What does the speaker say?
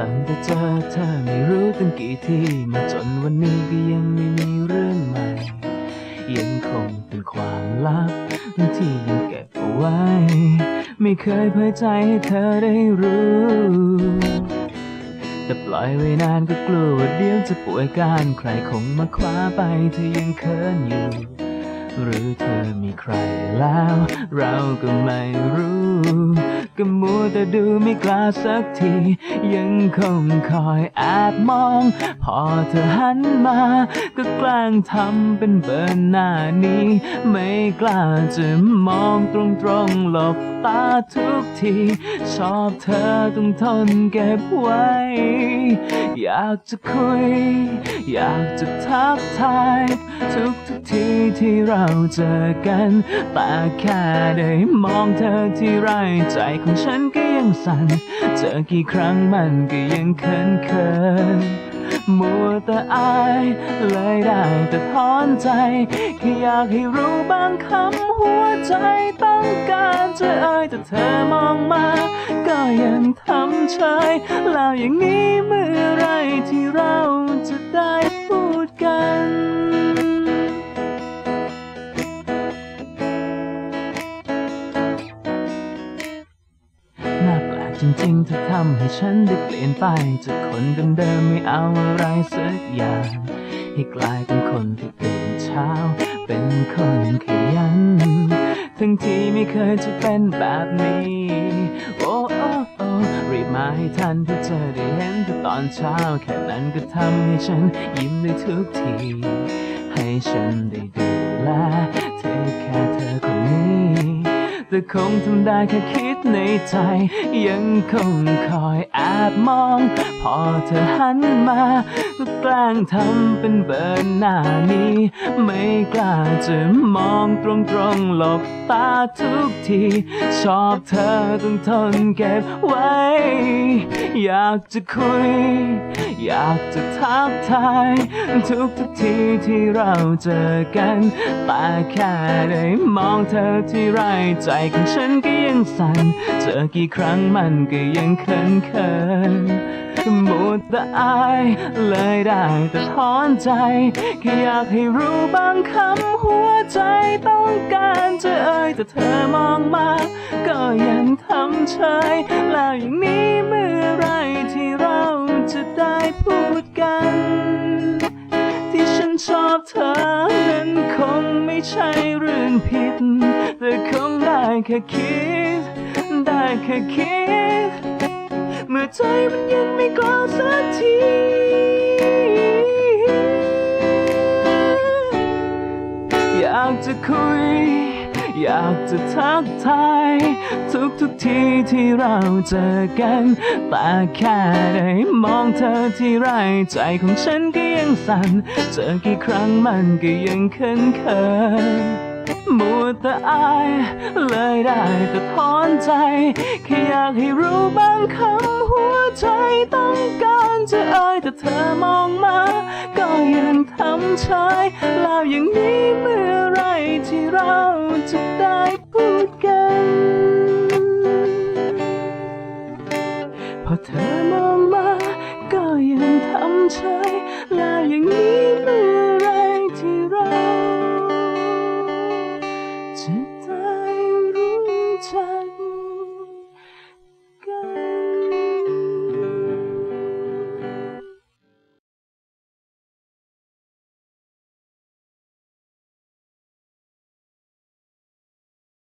ตั้งแต่เจอเธอไม่รู้ตั้งกี่ทีมาจนวันนี้ก็ยังไม่มีเรื่องใหม่ ยังคงเป็นความลับที่ยังเก็บเอาไว้ ไม่เคยเผยใจให้เธอได้รู้ แต่ปล่อยไว้นานก็กลัวว่าเดี๋ยวจะป่วยการใครคงมาคว้าไปเธอยังเคินอยู่ หรือเธอมีใครแล้ว เราก็ไม่รู้ ก็มัวแต่ดูไม่กล้าสักที ยังคงคอยแอบมอง พอเธอหันมา ก็แกล้งทำเป็นเบิร์นหน้านี้ ไม่กล้าจะมองตรงๆหลบตาทุกที ชอบเธอต้องทนเก็บไว้ อยากจะคุย อยากจะทักทาย ทุกทุกทีที่เราเจอกัน แต่แค่ได้มองเธอที่ไรใจของฉันก็ยังสั่น เจอกี่ครั้งมันก็ยังเขินเขินมัวแต่อายเลยได้แต่ถอนใจแค่อยากให้รู้บางคำหัวใจต้องการจะเอ่ยแต่เธอมองมา ก็ยังทำเฉยแล้วอย่างนี้เมื่อไรที่เราจะได้พูดกัน จริงๆเธอทำให้ฉันได้เปลี่ยนไปจากคนเดิมๆไม่เอาอะไรสักอย่างให้กลายเป็นคนที่ตื่นเช้า เป็นคนขยัน ทั้งที่ไม่เคยจะเป็นแบบนี้ โอ้โอ้โอ้รีบมาให้ทันเพื่อจะได้เห็นเธอตอนเช้า แค่นั้นก็ทำให้ฉันยิ้มได้ทุกที ให้ฉันได้ดูแลเทคแค่เธอคนนี้ แต่คงทำได้แค่คิดในใจ ยังคงคอยแอบมอง พอเธอหันมาก็แกล้งทำเป็นเบิร์นหน้านี้ ไม่กล้าจะมองตรงๆหลบตาทุกที ชอบเธอต้องทนเก็บไว้ อยากจะคุย อยากจะทักทาย ทุกทุกทีที่เราเจอกัน แต่แค่ได้มองเธอที่ไรใจของฉันก็ยังสั่น เจอกี่ครั้งมันก็ยังเขินเขินๆหมดแต่อายเลยได้แต่ถอนใจแค่อยากให้รู้บางคำหัวใจต้องการจะเอ่ยแต่เธอมองมา ก็ยังทำเฉยแล้วอย่างนี้เมื่อไรที่เราจะได้พูดกัน ที่ฉันชอบเธอนั้นคงไม่ใช่เรื่องผิดแต่คง แค่คิด ได้แค่คิด เมื่อใจมันยังไม่กล้าสักทีอยากจะคุย อยากจะทักทาย ทุกทุกทีที่เราเจอกัน แต่แค่ได้มองเธอที่ไรใจของฉันก็ยังสั่น เจอกี่ครั้งมันก็ยังเขินเขิน มัวแต่อาย เลยได้แต่ถอนใจ แค่อยากให้รู้บางคำหัวใจต้องการจะเอ่ยแต่เธอมองมา ก็ยังทำเฉยแล้วอย่างนี้เมื่อไรที่เราจะได้พูดกัน พอเธอมองมา ก็ยังทำเฉยแล้วอย่างนี้